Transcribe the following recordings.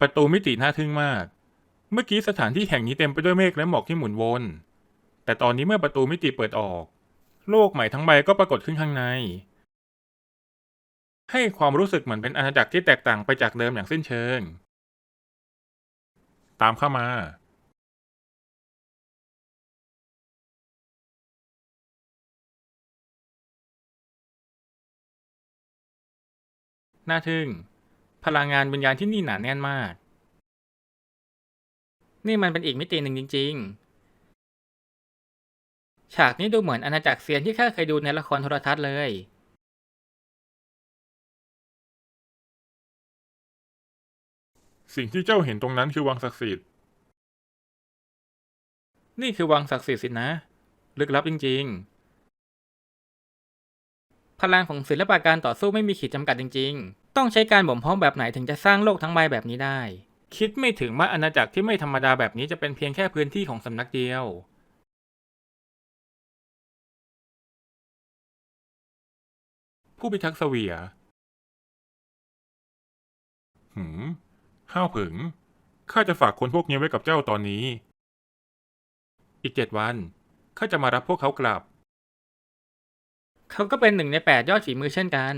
ประตูมิติน่าทึ่งมาก เมื่อกี้สถานที่แห่งนี้เต็มไปด้วยเมฆและหมอกที่หมุนวน แต่ตอนนี้เมื่อประตูมิติเปิดออก โลกใหม่ทั้งใบก็ปรากฏขึ้นข้างใน ให้ความรู้สึกเหมือนเป็นอาณาจักรที่แตกต่างไปจากเดิมอย่างสิ้นเชิง ตามเข้ามาน่าทึ่ง พลังงานวิญญาณที่นี่หนาแน่นมาก นี่มันเป็นอีกมิติหนึ่งจริง ๆ ฉากนี้ดูเหมือนอาณาจักรเซียนที่ข้าเคยดูในละครโทรทัศน์เลยสิ่งที่เจ้าเห็นตรงนั้นคือวังศักดิ์สิทธิ์ นี่คือวังศักดิ์สิทธิ์สินะ ลึกลับจริงพลังของศิลปะการต่อสู้ไม่มีขีดจำกัดจริง ๆ ต้องใช้การบ่มเพาะแบบไหนถึงจะสร้างโลกทั้งใบแบบนี้ได้ๆคิดไม่ถึงว่าอาณาจักรที่ไม่ธรรมดาแบบนี้จะเป็นเพียงแค่พื้นที่ของสำนักเดียว ผู้พิทักษ์เสวีย หืมห้าวผึง ข้าจะฝากคนพวกนี้ไว้กับเจ้าตอนนี้ อีกเจ็ดวัน ข้าจะมารับพวกเขากลับ เขาก็เป็นหนึ่งในแปดยอดฝีมือเช่นกัน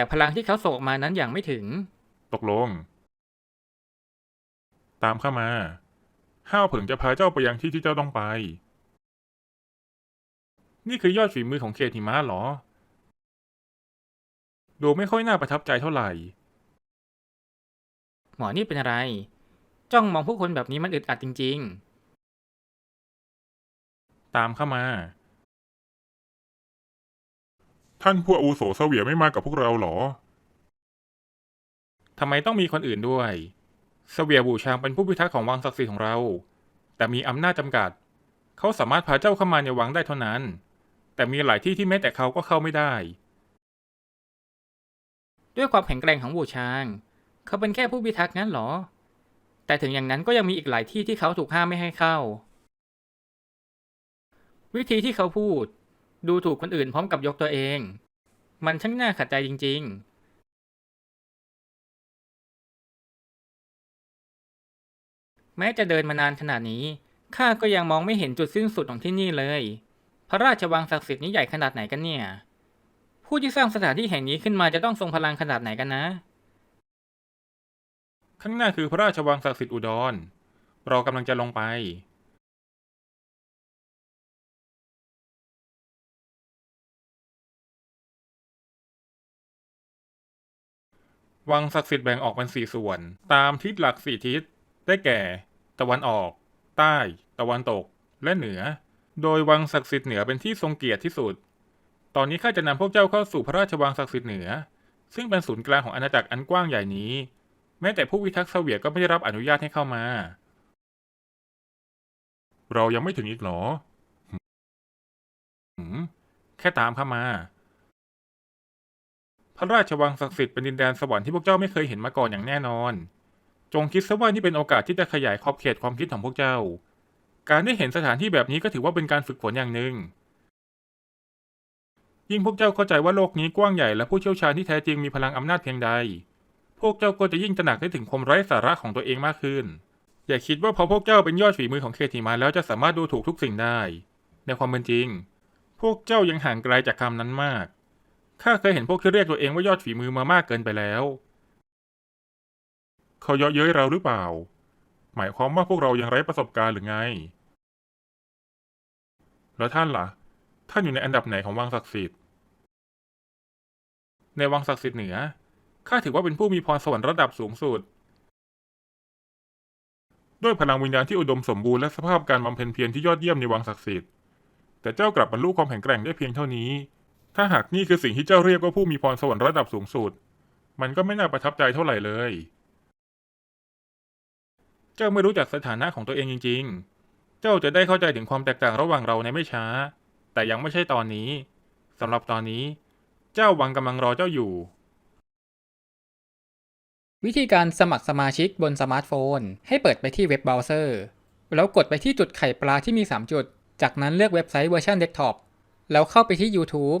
แต่พลังที่เขาส่งออกมานั้นอย่างไม่ถึง ตกลง ตามเข้ามา ห้าวเผิงจะพาเจ้าไปยังที่ที่เจ้าต้องไป นี่คือยอดฝีมือของเขตหิมะเหรอ ดูไม่ค่อยน่าประทับใจเท่าไหร่ หมอนี่เป็นอะไร จ้องมองผู้คนแบบนี้มันอึดอัดจริงตามเข้ามา ท่านผู้อาวุโสเสวียไม่มากับพวกเราหรอ ทำไมต้องมีคนอื่นด้วย เสวียบูชางเป็นผู้พิทักษ์ของวังศักดิ์สิทธิ์ของเรา แต่มีอำนาจจำกัด เขาสามารถพาเจ้าเข้ามาในวังได้เท่านั้น แต่มีหลายที่ที่แม้แต่เขาก็เข้าไม่ได้ ด้วยความแข็งแกร่งของบูชาง เขาเป็นแค่ผู้พิทักษ์งั้นหรอ แต่ถึงอย่างนั้นก็ยังมีอีกหลายที่ที่เขาถูกห้ามไม่ให้เข้า วิธีที่เขาพูด ดูถูกคนอื่นพร้อมกับยกตัวเอง มันช่างน่าขัดใจจริง ๆแม้จะเดินมานานขนาดนี้ ข้าก็ยังมองไม่เห็นจุดสิ้นสุดของที่นี่เลย พระราชวังศักดิ์สิทธิ์นี้ใหญ่ขนาดไหนกันเนี่ย ผู้ที่สร้างสถานที่แห่งนี้ขึ้นมาจะต้องทรงพลังขนาดไหนกันนะ ข้างหน้าคือพระราชวังศักดิ์สิทธิ์อุดร เรากำลังจะลงไป วังศักดิ์สิทธิ์แบ่งออกเป็นสี่ส่วน ตามทิศหลักสี่ทิศ ได้แก่ ตะวันออก ใต้ ตะวันตก และเหนือ โดยวังศักดิ์สิทธิ์เหนือเป็นที่ทรงเกียรติที่สุด ตอนนี้ข้าจะนำพวกเจ้าเข้าสู่พระราชวังศักดิ์สิทธิ์เหนือ ซึ่งเป็นศูนย์กลางของอาณาจักรอันกว้างใหญ่นี้ แม้แต่ผู้พิทักษ์เสวียก็ไม่ได้รับอนุญาตให้เข้ามา เรายังไม่ถึงอีกหรอหืมแค่ตามเข้ามา พระราชวังศักดิ์สิทธิ์เป็นดินแดนสวรรค์ที่พวกเจ้าไม่เคยเห็นมาก่อนอย่างแน่นอน จงคิดซะว่านี่เป็นโอกาสที่จะขยายขอบเขตความคิดของพวกเจ้า การได้เห็นสถานที่แบบนี้ก็ถือว่าเป็นการฝึกฝนอย่างหนึ่ง ยิ่งพวกเจ้าเข้าใจว่าโลกนี้กว้างใหญ่และผู้เชี่ยวชาญที่แท้จริงมีพลังอำนาจเพียงใด พวกเจ้าก็จะยิ่งตระหนักได้ถึงความไร้สาระของตัวเองมากขึ้น อย่าคิดว่าพอพวกเจ้าเป็นยอดฝีมือของเคทีมาแล้วจะสามารถดูถูกทุกสิ่งได้ ในความเป็นจริง พวกเจ้ายังห่างไกลจากคำนั้นมาก ข้าเคยเห็นพวกที่เรียกตัวเองว่ายอดฝีมือมามากเกินไปแล้ว เขาเยาะเย้ยเราหรือเปล่า หมายความว่าพวกเรายังไร้ประสบการณ์หรือไง แล้วท่านล่ะ ท่านอยู่ในอันดับไหนของวังศักดิ์สิทธิ์ ในวังศักดิ์สิทธิ์เหนือ ข้าถือว่าเป็นผู้มีพรสวรรค์ระดับสูงสุด ด้วยพลังวิญญาณที่อุดมสมบูรณ์และสภาพการบำเพ็ญเพียรที่ยอดเยี่ยมในวังศักดิ์สิทธิ์ แต่เจ้ากลับบรรลุความแข็งแกร่งได้เพียงเท่านี้ ถ้าหากนี่คือสิ่งที่เจ้าเรียกว่าผู้มีพรสวรรค์ระดับสูงสุด มันก็ไม่น่าประทับใจเท่าไหร่เลย เจ้าไม่รู้จักสถานะของตัวเองจริง ๆ เจ้าจะได้เข้าใจถึงความแตกต่างระหว่างเราในไม่ช้า แต่ยังไม่ใช่ตอนนี้สำหรับตอนนี้ เจ้าวังกำลังรอเจ้าอยู่ วิธีการสมัครสมาชิกบนสมาร์ทโฟน ให้เปิดไปที่เว็บเบราว์เซอร์ แล้วกดไปที่จุดไข่ปลาที่มี 3 จุด จากนั้นเลือกเว็บไซต์เวอร์ชันเดสก์ท็อปแล้วเข้าไปที่ YouTube